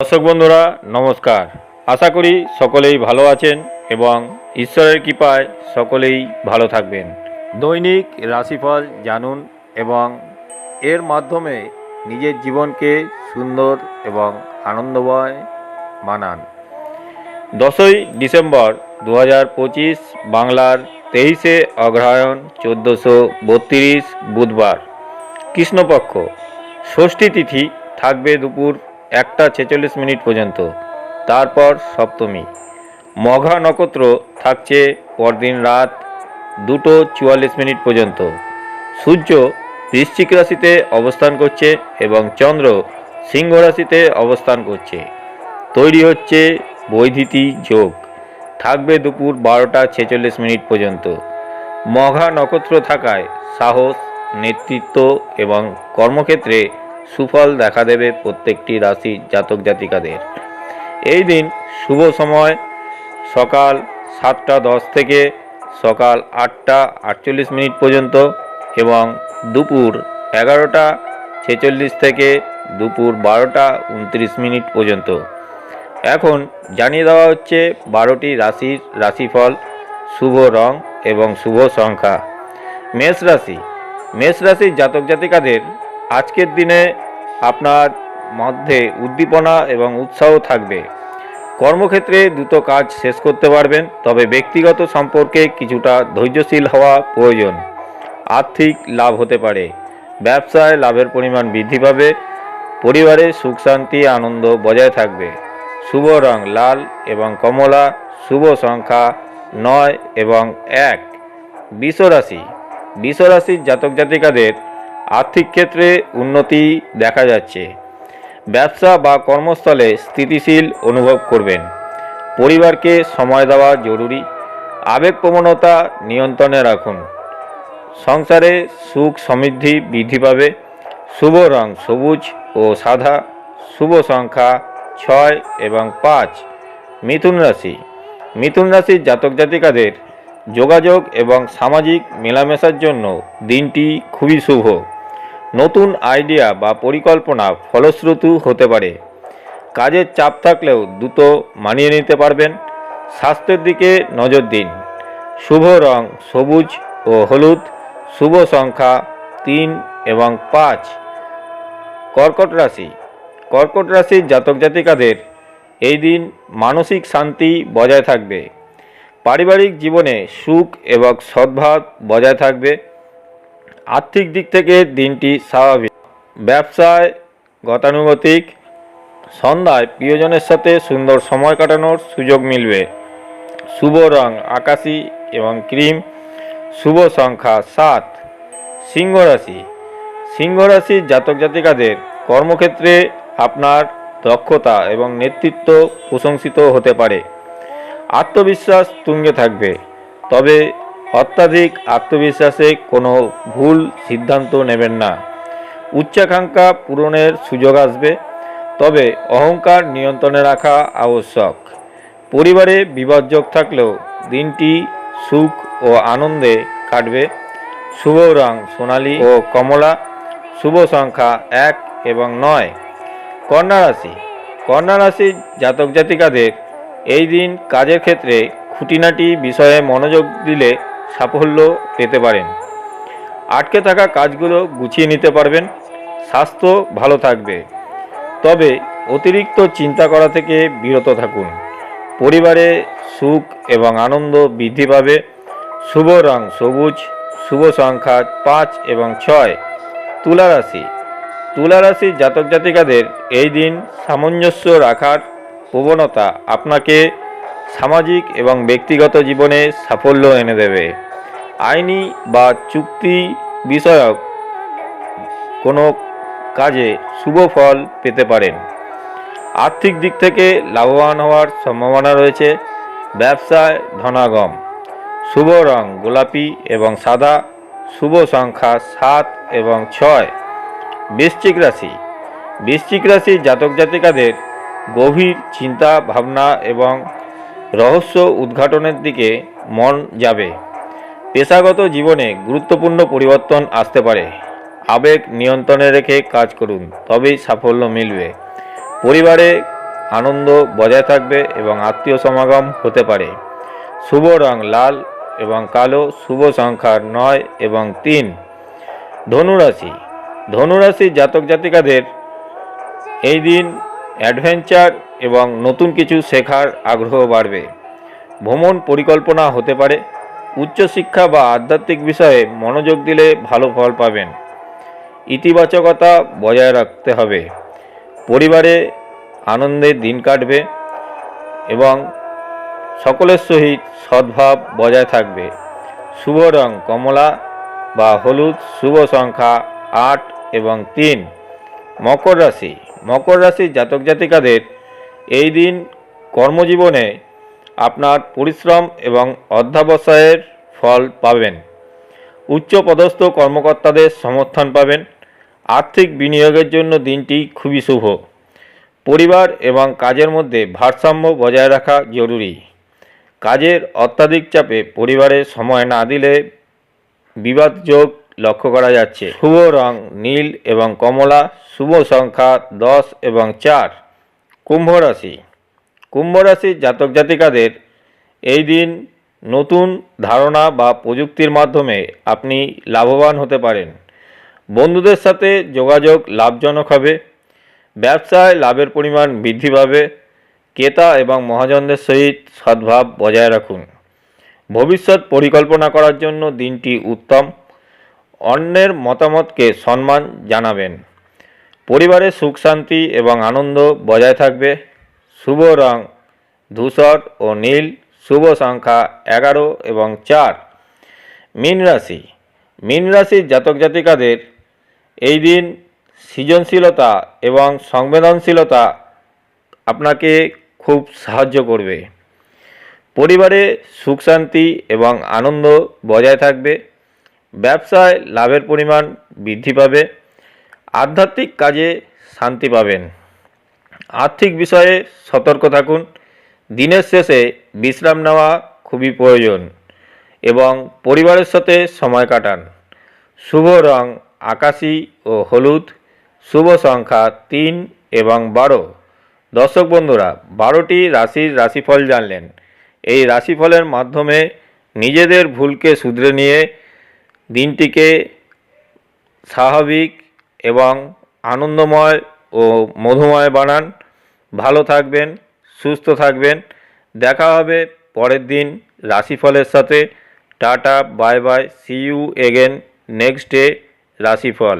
দর্শক বন্ধুরা, নমস্কার। আশা করি সকলেই ভালো আছেন এবং ঈশ্বরের কৃপায় সকলেই ভালো থাকবেন। দৈনিক রাশিফল জানুন এবং এর মাধ্যমে নিজের জীবনকে সুন্দর এবং আনন্দময় বানান দশই ডিসেম্বর দু হাজার পঁচিশ, বাংলার তেইশে অগ্রহায়ণ চোদ্দোশো বত্রিশ, বুধবার। কৃষ্ণপক্ষ, ষষ্ঠী তিথি থাকবে দুপুর একটা ছেচল্লিশ মিনিট পর্যন্ত। তারপর সপ্তমী। মঘা নক্ষত্র থাকছে পরদিন রাত দুটো চুয়াল্লিশ মিনিট পর্যন্ত। সূর্য বৃশ্চিক রাশিতে অবস্থান করছে এবং চন্দ্র সিংহ রাশিতে অবস্থান করছে। তৈরি হচ্ছে বৈধিতি যোগ। থাকবে দুপুর বারোটা ছেচল্লিশ মিনিট পর্যন্ত। মঘা নক্ষত্র থাকায় সাহস, নেতৃত্ব এবং কর্মক্ষেত্রে সুফল দেখা দেবে প্রত্যেকটি রাশি জাতক জাতিকাদের। এই দিন শুভ সময়, সকাল সাতটা দশ থেকে সকাল আটটা আটচল্লিশ মিনিট পর্যন্ত এবং দুপুর এগারোটা ছেচল্লিশ থেকে দুপুর বারোটা উনত্রিশ মিনিট পর্যন্ত। এখন জানিয়ে দেওয়া হচ্ছে বারোটি রাশির রাশিফল, শুভ রং এবং শুভ সংখ্যা। মেষ রাশি, মেষ রাশির জাতক জাতিকাদের আজকের দিনে আপনার মধ্যে উদ্দীপনা এবং উৎসাহ থাকবে। কর্মক্ষেত্রে দ্রুত কাজ শেষ করতে পারবেন, তবে ব্যক্তিগত সম্পর্কে কিছুটা ধৈর্যশীল হওয়া প্রয়োজন। আর্থিক লাভ হতে পারে। ব্যবসায় লাভের পরিমাণ বৃদ্ধি পাবে। পরিবারে সুখ, শান্তি, আনন্দ বজায় থাকবে। শুভ রং লাল এবং কমলা, শুভ সংখ্যা নয় এবং এক। বিশ্বরাশি। বিশ্বরাশির জাতক জাতিকাদের আর্থিক ক্ষেত্রে উন্নতি দেখা যাচ্ছে। ব্যবসা বা কর্মস্থলে স্থিতিশীল অনুভব করবেন। পরিবারকে সময় দেওয়া জরুরি। আবেগপ্রবণতা নিয়ন্ত্রণে রাখুন। সংসারে সুখ সমৃদ্ধি বৃদ্ধি পাবে। শুভ রং সবুজ ও সাদা। শুভ সংখ্যা ছয় এবং পাঁচ। মিথুন রাশি। মিথুন রাশির জাতক জাতিকাদের যোগাযোগ এবং সামাজিক মেলামেশার জন্য দিনটি খুবই শুভ। নতুন আইডিয়া বা পরিকল্পনা ফলশ্রুতি হতে পারে। কাজের চাপ থাকলেও দ্রুত মানিয়ে নিতে পারবেন। স্বাস্থ্যের দিকে নজর দিন। শুভ রং সবুজ ও হলুদ, শুভ সংখ্যা তিন এবং পাঁচ। কর্কট রাশি। কর্কট রাশির জাতক জাতিকাদের এই দিন মানসিক শান্তি বজায় থাকবে। পারিবারিক জীবনে সুখ এবং সদ্ভাব বজায় থাকবে। আর্থিক দিক থেকে দিনটি স্বাভাবিক। ব্যবসায় গতানুগতিক, সন্ধ্যায় প্রিয়জনের সাথে সুন্দর সময় কাটানোর সুযোগ মিলবে। শুভ রং আকাশি এবং ক্রিম, শুভ সংখ্যা সাত। সিংহ রাশি। সিংহ রাশির জাতক জাতিকাদের কর্মক্ষেত্রে আপনার দক্ষতা এবং নেতৃত্ব প্রশংসিত হতে পারে। আত্মবিশ্বাস তুঙ্গে থাকবে। তবে অত্যাধিক আত্মবিশ্বাসে কোনো ভুল সিদ্ধান্ত নেবেন না। উচ্চাকাঙ্ক্ষা পূরণের সুযোগ আসবে, তবে অহংকার নিয়ন্ত্রণে রাখা আবশ্যক। পরিবারে বিপদযোগ থাকলেও দিনটি সুখ ও আনন্দে কাটবে। শুভ রং সোনালী ও কমলা, শুভ সংখ্যা এক এবং নয়। কন্যা রাশি, কন্যা জাতক জাতিকাদের এই দিন কাজের ক্ষেত্রে খুঁটিনাটি বিষয়ে মনোযোগ দিলে সাফল্য পেতে পারেন। আটকে থাকা কাজগুলো গুছিয়ে নিতে পারবেন। স্বাস্থ্য ভালো থাকবে। তবে অতিরিক্ত চিন্তা করা থেকে বিরত থাকুন। পরিবারে সুখ এবং আনন্দ বৃদ্ধি পাবে। শুভ রং সবুজ, শুভ সংখ্যা পাঁচ এবং ছয় তুলা রাশি। তুলা জাতক জাতিকাদের এই দিন সামঞ্জস্য রাখার প্রবণতা আপনাকে সামাজিক এবং ব্যক্তিগত জীবনে সাফল্য এনে দেবে। আইনি বা চুক্তি বিষয়ক কোনো কাজে শুভ ফল পেতে পারেন। আর্থিক দিক থেকে লাভবান হওয়ার সম্ভাবনা রয়েছে। ব্যবসায় ধনাগম, শুভ রং গোলাপি এবং সাদা, শুভ সংখ্যা সাত এবং ছয়। বৃশ্চিক রাশি, বৃশ্চিক রাশির জাতক জাতিকাদের গভীর চিন্তা ভাবনা এবং রহস্য উদ্ঘাটনের দিকে মন যাবে। পেশাগত জীবনে গুরুত্বপূর্ণ পরিবর্তন আসতে পারে। আবেগ নিয়ন্ত্রণে রেখে কাজ করুন, তবেই সাফল্য মিলবে। পরিবারে আনন্দ বজায় থাকবে এবং আত্মীয় সমাগম হতে পারে। শুভ রং লাল এবং কালো, শুভ সংখ্যা নয় এবং তিন। ধনুরাশি। ধনুরাশি জাতক জাতিকাদের এই দিন অ্যাডভেঞ্চার এবং নতুন কিছু শেখার আগ্রহ বাড়বে। ভ্রমণ পরিকল্পনা হতে পারে। উচ্চশিক্ষা বা আধ্যাত্মিক বিষয়ে মনোযোগ দিলে ভালো ফল পাবেন। ইতিবাচকতা বজায় রাখতে হবে। পরিবারে আনন্দের দিন কাটবে এবং সকলের সহিত সদ্ভাব বজায় থাকবে। শুভ রং কমলা বা হলুদ, শুভ সংখ্যা আট এবং তিন। মকর রাশি। মকর রাশির জাতক জাতিকাদের এই দিন কর্মজীবনে আপনার পরিশ্রম এবং অধ্যাবসায়ের ফল পাবেন। উচ্চপদস্থ কর্মকর্তাদের সমর্থন পাবেন। আর্থিক বিনিয়োগের জন্য দিনটি খুবই শুভ। পরিবার এবং কাজের মধ্যে ভারসাম্য বজায় রাখা জরুরি। কাজের অত্যাধিক চাপে পরিবারে সময় না দিলে বিবাদযোগ লক্ষ্য করা যাচ্ছে। শুভ রং নীল এবং কমলা, শুভ সংখ্যা দশ এবং চার। কুম্ভ রাশি কুম্ভ রাশির জাতক জাতিকাদের এই দিন নতুন ধারণা বা প্রযুক্তির মাধ্যমে আপনি লাভবান হতে পারেন। বন্ধুদের সাথে যোগাযোগ লাভজনক হবে, ব্যবসায় লাভের পরিমাণ বৃদ্ধি পাবে, ক্রেতা এবং মহাজনদের সহিত সদ্ভাব বজায় রাখুন। ভবিষ্যৎ পরিকল্পনা করার জন্য দিনটি উত্তম। অন্যের মতামতকে সম্মান জানাবেন। পরিবারের সুখ, শান্তি এবং আনন্দ বজায় থাকবে। শুভ রং, ধূসর ও নীল, শুভ সংখ্যা এগারো এবং চার। মীন রাশি, মীন রাশির জাতক জাতিকাদের এই দিন সৃজনশীলতা এবং সংবেদনশীলতা আপনাকে খুব সাহায্য করবে। পরিবারে সুখ, শান্তি এবং আনন্দ বজায় থাকবে। ব্যবসায় লাভের পরিমাণ বৃদ্ধি পাবে। আধ্যাত্মিক কাজে শান্তি পাবেন। আর্থিক বিষয়ে সতর্ক থাকুন। দিনের শেষে বিশ্রাম নেওয়া খুবই প্রয়োজন এবং পরিবারের সাথে সময় কাটান। শুভ রং আকাশি ও হলুদ, শুভ সংখ্যা তিন এবং বারো। দর্শক বন্ধুরা, বারোটি রাশির রাশিফল জানলেন। এই রাশিফলের মাধ্যমে নিজেদের ভুলকে শুধরে নিয়ে দিনটিকে স্বাভাবিক এবং আনন্দময় ও মধুময় বানান। ভালো থাকবেন, সুস্থ থাকবেন। দেখা হবে পরের দিন রাশিফলের সাথে। Tata, bye bye see you again next day রাশিফল।